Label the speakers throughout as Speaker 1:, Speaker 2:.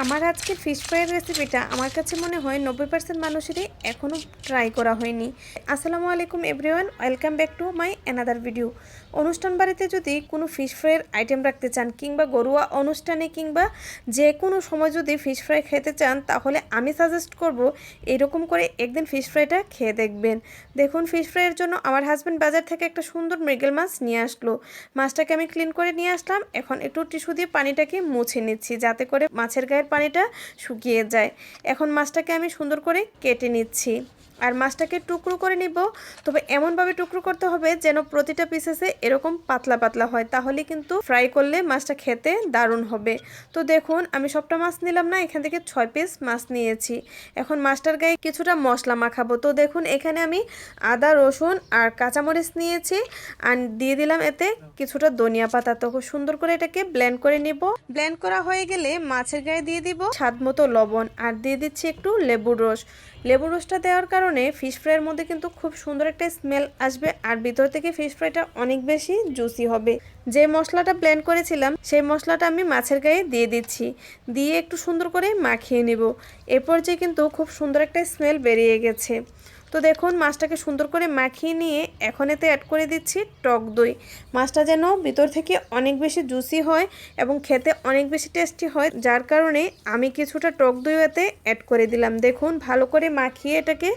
Speaker 1: আমার আজকে ফিশ ফ্রাইয়ের রেসিপিটা আমার কাছে মনে হয় নব্বই পার্সেন্ট মানুষেরই এখনও ট্রাই করা হয়নি। আসসালামু আলাইকুম everyone welcome back to my another video অনুষ্ঠান বাড়িতে যদি কোনো ফিশ ফ্রাইয়ের আইটেম রাখতে চান, কিংবা গরুয়া অনুষ্ঠানে কিংবা যে কোনো সময় যদি ফিশ ফ্রাই খেতে চান, তাহলে আমি সাজেস্ট করব এরকম করে একদিন ফিশ ফ্রাইটা খেয়ে দেখবেন। দেখুন ফিশ ফ্রাইয়ের জন্য আমার হাজব্যান্ড বাজার থেকে একটা সুন্দর মৃগেল মাছ নিয়ে আসলো। মাছটাকে আমি ক্লিন করে নিয়ে আসলাম। এখন একটু টিস্যু দিয়ে পানিটাকে মুছে নিচ্ছি, যাতে করে মাছের পানিটা শুকিয়ে যায়। এখন মাছটাকে আমি সুন্দর করে কেটে নিচ্ছি। আর মাছটাকে টুকরো করে নিব। তবে এমনভাবে টুকরো করতে হবে যেন প্রতিটা পিসেসে এরকম পাতলা পাতলা হয়। তাহলে কিন্তু ফ্রাই করলে মাছটা খেতে দারুণ হবে। তো দেখুন, আমি সবটা মাছ নিলাম না, এখান থেকে ছয় পিস মাছ নিয়েছি। এখন মাছটার গায়ে কিছুটা মশলা মাখাবো। তো দেখুন, এখানে আমি আদা, রসুন আর কাঁচামরিচ নিয়েছি। আর দিয়ে দিলাম এতে কিছুটা ধনিয়া পাতা। তো খুব সুন্দর করে এটাকে ব্লেন্ড করে নিব। ব্লেন্ড করা হয়ে গেলে মাছের গায়ে দিয়ে দিব স্বাদ মতো লবণ। আর দিয়ে দিচ্ছি একটু লেবুর রস। লেবুর রসটা দেওয়ার কারণে ফিশ ফ্রাইয়ের মধ্যে কিন্তু খুব সুন্দর একটা স্মেল আসবে। আর ভিতর থেকে ফিশ ফ্রাইটা অনেক বেশি জুসি হবে। যে মশলাটা ব্লেন্ড করেছিলাম, সেই মশলাটা আমি মাছের গায়ে দিয়ে দিচ্ছি। দিয়ে একটু সুন্দর করে মাখিয়ে নেব। এরপর যে কিন্তু খুব সুন্দর একটা স্মেল বেরিয়ে গেছে। তো দেখুন, মাছটাকে সুন্দর করে মাখিয়ে নিয়ে এখন এতে অ্যাড করে দিচ্ছি টক দই। মাছটা যেন ভিতর থেকে অনেক বেশি জুসি হয় এবং খেতে অনেক বেশি টেস্টি হয়, যার কারণে আমি কিছুটা টক দই এতে অ্যাড করে দিলাম। দেখুন, ভালো করে মাখিয়ে এটাকে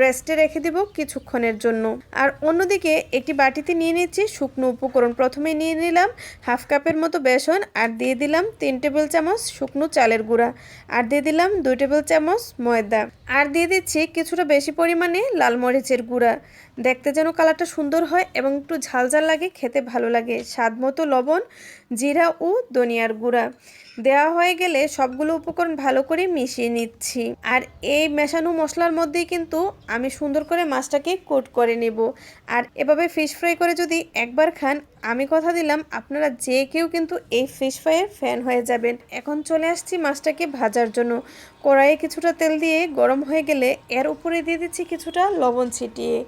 Speaker 1: রেস্টে রেখে দিব কিছুক্ষণের জন্য। আর অন্যদিকে একটি বাটিতে নিয়ে নিচ্ছি শুকনো উপকরণ। প্রথমে নিয়ে নিলাম হাফ কাপের মতো বেসন আর দিয়ে দিলাম তিন টেবিল চামচ শুকনো চালের গুঁড়া। আর দিয়ে দিলাম দুই টেবিল চামচ ময়দা। আর দিয়ে দিচ্ছি কিছুটা বেশি পরিমাণে লাল মরিচের গুঁড়া। দেখতে যেন কালারটা সুন্দর হয় এবং একটু ঝাল ঝাল লাগে, খেতে ভালো লাগে। স্বাদ মতো লবণ, জিরা ও দনিয়ার গুঁড়া। দেওয়া হয়ে গেলে সবগুলো উপকরণ ভালো করে মিশিয়ে নিচ্ছি। আর এই মেশানো মশলার মধ্যেই কিন্তু আমি সুন্দর করে মাছটাকে কোট করে নেব। আর এভাবে ফিশ ফ্রাই করে যদি একবার খান, আমি কথা দিলাম, আপনারা যে কেউ কিন্তু এই ফিশ ফ্রাইয়ের ফ্যান হয়ে যাবেন। এখন চলে আসছি মাছটাকে ভাজার জন্য। কড়াইয়ে কিছুটা তেল দিয়ে গরম হয়ে গেলে এর উপরে দিয়ে দিচ্ছি কিছুটা লবণ ছিটিয়ে।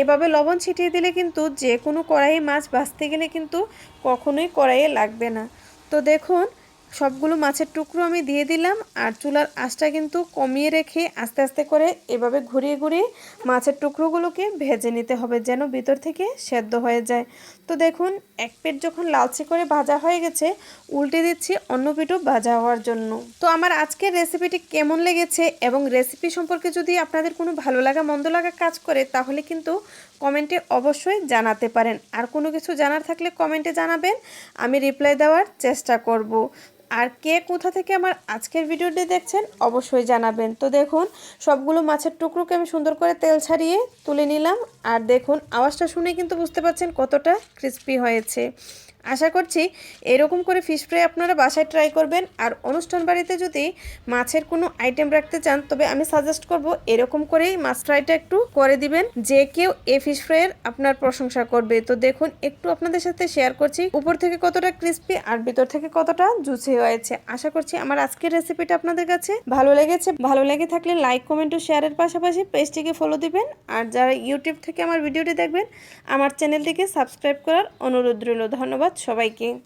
Speaker 1: এভাবে লবণ ছিটিয়ে দিলে কিন্তু যে কোনো কড়াইয়ে মাছ ভাজতে গেলে কিন্তু কখনোই কড়াইয়ে লাগবে না। তো দেখুন সবগুলো মাছের টুকরো আমি দিয়ে দিলাম আর চুলার আঁচটা কিন্তু কমিয়ে রেখে আস্তে আস্তে করে এভাবে ঘুরিয়ে ঘুরিয়ে মাছের টুকরোগুলোকে ভেজে নিতে হবে যেন ভিতর থেকে সেদ্ধ হয়ে যায়। তো দেখুন, এক পেট যখন লালচে করে ভাজা হয়ে গেছে, উল্টে দিচ্ছি অন্য পিঠও ভাজা হওয়ার জন্য। তো আমার আজকের রেসিপিটি কেমন লেগেছে এবং রেসিপি সম্পর্কে যদি আপনাদের কোনো ভালো লাগা, মন্দ লাগা কাজ করে, তাহলে কিন্তু কমেন্টে অবশ্যই জানাতে পারেন। আর কোনো কিছু জানার থাকলে কমেন্টে জানাবেন, আমি রিপ্লাই দেওয়ার চেষ্টা করব। আর কে কোথা থেকে আমার আজকের ভিডিওটি দেখছেন অবশ্যই জানাবেন। তো দেখুন, সবগুলো মাছের টুকরোকে আমি সুন্দর করে তেল ছাড়িয়ে তুলে নিলাম। আর দেখুন, আওয়াজটা শুনে কিন্তু বুঝতে পারছেন কতটা ক্রিস্পি হয়েছে। আশা করছি এরকম করে ফিশ ফ্রাই আপনারা বাসায় ট্রাই করবেন। আর অনুষ্ঠান বাড়িতে যদি মাছের কোনো আইটেম রাখতে চান, তবে আমি সাজেস্ট করব এরকম করেই মাছ ফ্রাইটা একটু করে দিবেন। যে কেউ এ ফিশ ফ্রাইয়ের আপনার প্রশংসা করবে। তো দেখুন, একটু আপনাদের সাথে শেয়ার করছি। উপর থেকে কতটা ক্রিস্পি আর ভিতর থেকে কতটা জুসি হয়েছে। আশা করছি আমার আজকের রেসিপিটা আপনাদের কাছে ভালো লেগেছে। ভালো লেগে থাকলে লাইক কমেন্ট ও শেয়ারের পাশাপাশি পেজটিকে ফলো দিবেন। আর যারা ইউটিউব থেকে আমার ভিডিওটি দেখবেন, আমার চ্যানেলটিকে সাবস্ক্রাইব করার অনুরোধ রইল। ধন্যবাদ। সবাইকে।